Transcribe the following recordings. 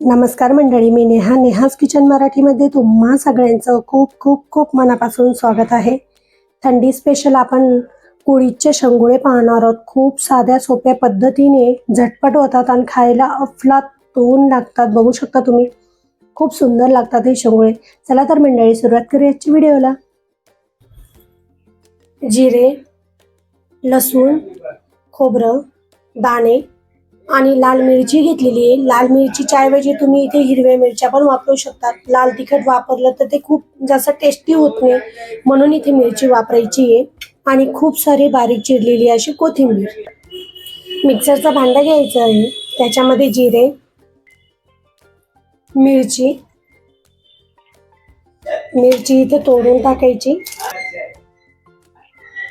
नमस्कार मंडळी मी नेहा. नेहाज किचन मराठीमध्ये तुम्हा सगळ्यांचं खूप खूप खूप मनापासून स्वागत आहे. थंडी स्पेशल आपण कुळीचे शंगुळे पाहणार आहोत. खूप साध्या सोप्या पद्धतीने झटपट होतात आणि खायला अफलातून लागतात. बघू शकता तुम्ही. खूप सुंदर लागतात हे शंगुळे. चला तर मंडळी सुरुवात करूया आजच्या व्हिडिओला. जिरे लसूण खोबरं दाणे आणि लाल मिरची घेतलेली आहे. लाल मिरचीच्या ऐवजी तुम्ही इथे हिरव्या मिरच्या पण वापरू शकता लाल तिखट वापरलं तर ते खूप जास्त टेस्टी होत नाही. म्हणून इथे मिरची वापरायची आहे. आणि खूप सारी बारीक चिरलेली अशी कोथिंबीर. मिक्सरचा भांडा घ्यायचा आहे. त्याच्यामध्ये जिरे मिरची मिरची इथे तोडून टाकायची.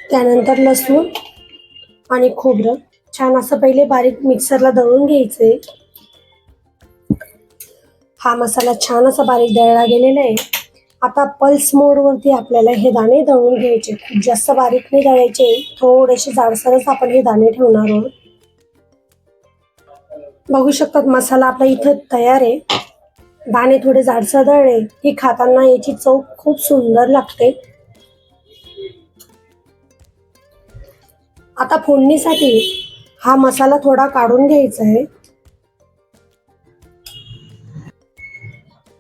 त्यानंतर लसूण आणि खोबरं. छान असं पहिले बारीक मिक्सरला दळून घ्यायचंय हा मसाला छान असा बारीक दळला गेलेला आहे. आता पल्स मोडवरती आपल्याला हे दाणे दळून घ्यायचे. खूप जास्त बारीक नाही दळायचे. थोडेसे जाडसरच आपण हे दाणे ठेवणार आहोत. बघू शकतात मसाला आपला इथं तयार आहे. दाणे थोडे जाडसर दळले की खाताना याची चव खूप सुंदर लागते. आता फोडणीसाठी हा मसाला थोडा काढून घ्यायचा आहे.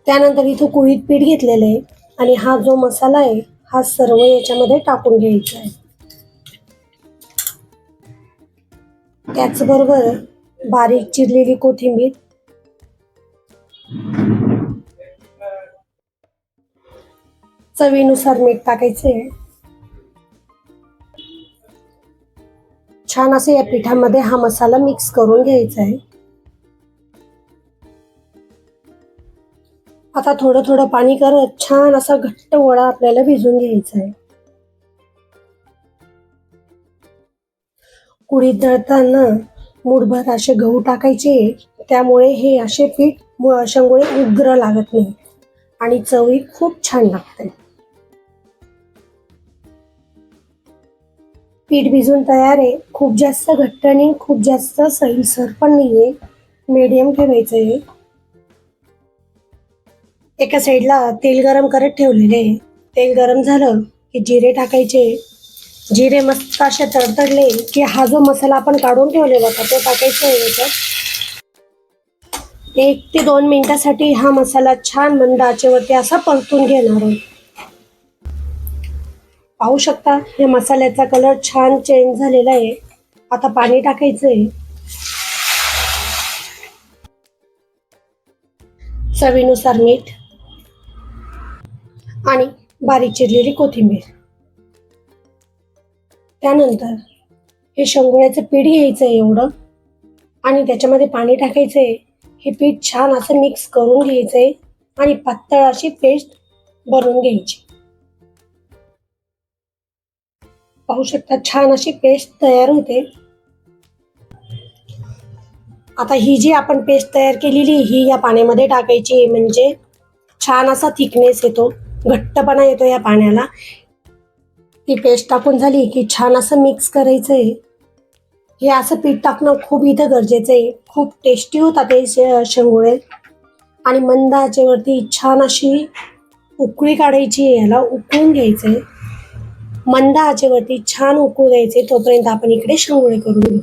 त्यानंतर इथं कुळीत पीठ घेतलेलं आहे आणि हा जो मसाला आहे हा सर्व याच्यामध्ये टाकून घ्यायचा आहे. त्याचबरोबर बारीक चिरलेली कोथिंबीर. चवीनुसार मीठ टाकायचे छान असं या पिठामध्ये हा मसाला मिक्स करून घ्यायचा आहे. आता थोडं थोडं पाणी करत छान असा घट्ट वडा आपल्याला भिजून घ्यायचा आहे. कुडीत दळताना मुठभर असे गहू टाकायचे त्यामुळे हे असे पीठ मु- शंगोळे उग्र लागत नाही आणि चवही खूप छान लागते. पीठ भिजून तयार आहे. खूप जास्त घट्ट नाही खूप जास्त सैलसर पण नाहीये. मीडियम ठेवायचं आहे एका साईडला तेल गरम करत ठेवलेले आहे. तेल गरम झालं की जिरे टाकायचे. जिरे मस्त असे तडतडले की हा जो मसाला आपण काढून ठेवलेला होता तो टाकायचा आहे याच्यात. एक ते दोन मिनिटासाठी हा मसाला छान मंद आचेवरती असा परतून घेणार आहोत पाहू शकता या मसाल्याचा कलर छान चेंज झालेला आहे. आता पाणी टाकायचं आहे चवीनुसार मीठ आणि बारीक चिरलेली कोथिंबीर. त्यानंतर हे शेंगोळ्याचं पीठ घ्यायचं आहे एवढं आणि त्याच्यामध्ये पाणी टाकायचं आहे हे पीठ छान असं मिक्स करून घ्यायचं आहे आणि पातळ अशी पेस्ट बनवून घ्यायची. पाहू शकता छान अशी पेस्ट तयार होते. आता ही जी आपण पेस्ट तयार केलेली ही या पाण्यामध्ये टाकायची म्हणजे छान असा थिकनेस येतो घट्टपणा येतो या पाण्याला. ती पेस्ट टाकून झाली की छान असं मिक्स करायचं आहे हे असं पीठ टाकणं खूप इथं गरजेचं आहे. खूप टेस्टी होतात ते शेंगोळे. आणि मंद आचेवरती छान अशी उकळी काढायची आहे याला उकळून घ्यायचं आहे मंद आचेवरती छान उकळू द्यायचे तोपर्यंत आपण इकडे शेंगोळे करून घेऊ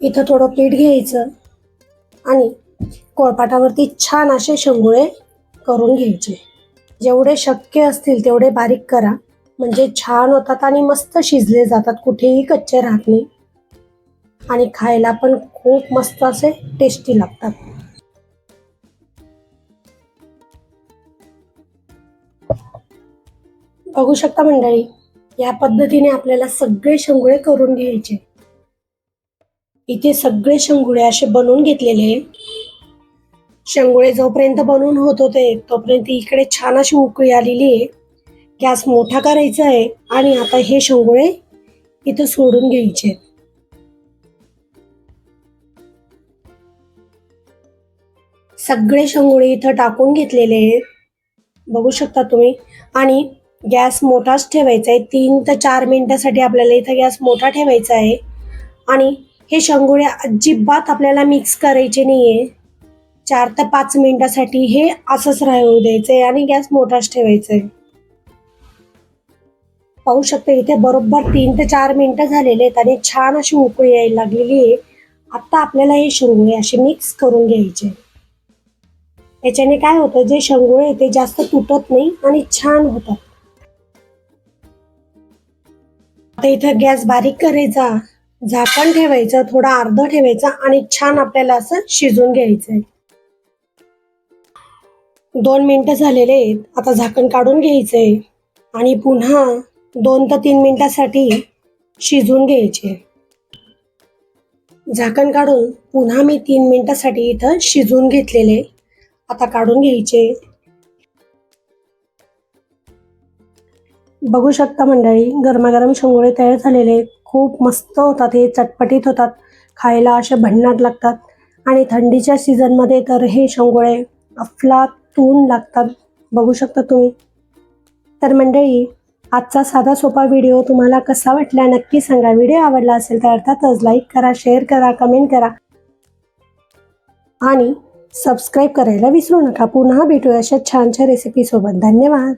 इथं थोडं पीठ घ्यायचं आणि कोळपाटावरती छान असे शेंगोळे करून घ्यायचे. जेवढे शक्य असतील तेवढे बारीक करा. म्हणजे छान होतात आणि मस्त शिजले जातात कुठेही कच्चे राहत नाही. आणि खायला पण खूप मस्त असे टेस्टी लागतात. बघू शकता मंडळी या पद्धतीने आपल्याला सगळे शेंगुळे करून घ्यायचे. इथे सगळे शेंगुळे असे बनवून घेतलेले. आहे. शेंगुळे जोपर्यंत बनवून होत होते तोपर्यंत इकडे छान अशी उकळी आलेली आहे. गॅस मोठा करायचा आहे आणि आता हे शेंगुळे इथं सोडून घ्यायचे. सगळे शेंगुळे इथं टाकून घेतलेले. आहेत बघू शकता तुम्ही. आणि गॅस मोठाच ठेवायचा आहे. तीन ते चार मिनिटासाठी आपल्याला इथं गॅस मोठा ठेवायचा आहे. आणि हे शेंगोळे अजिबात आपल्याला मिक्स करायचे नाही आहे चार ते पाच मिनिटासाठी हे असंच राहू आहे आणि गॅस मोठाच आहे. पाहू शकता इथे बरोबर तीन ते चार मिनिटं झालेले आहेत आणि छान अशी उकळी यायला लागलेली आहे. आत्ता आपल्याला हे शेंगोळे असे मिक्स करून घ्यायचे याच्याने काय होतं जे शंगोळे ते जास्त तुटत नाही आणि छान होतात. आता इथं गॅस बारीक करायचा झाकण ठेवायचं थोडा अर्ध ठेवायचा आणि छान आपल्याला असं शिजून घ्यायचंय. दोन मिनटं झालेले आहेत. आता झाकण काढून घ्यायचंय आणि पुन्हा दोन ते तीन मिनिटासाठी शिजून घ्यायचे. झाकण काढून पुन्हा मी तीन मिनिटासाठी इथं शिजून घेतलेले. आता काढून घ्यायचे. बघू शकता मंडळी गरमागरम शेंगोळे तयार झालेले आहेत. खूप मस्त होतात हे चटपटीत होतात. खायला असे भन्नाट लागतात. आणि थंडीच्या सीझनमध्ये तर हे शेंगोळे अफलातून लागतात. बघू शकता तुम्ही. तर मंडळी आजचा साधा सोपा व्हिडिओ तुम्हाला कसा वाटला नक्की सांगा. व्हिडिओ आवडला असेल तर अर्थातच लाईक करा शेअर करा कमेंट करा. आणि सबस्क्राईब करायला विसरू नका. पुन्हा भेटूया अशा छान छान रेसिपीसोबत धन्यवाद.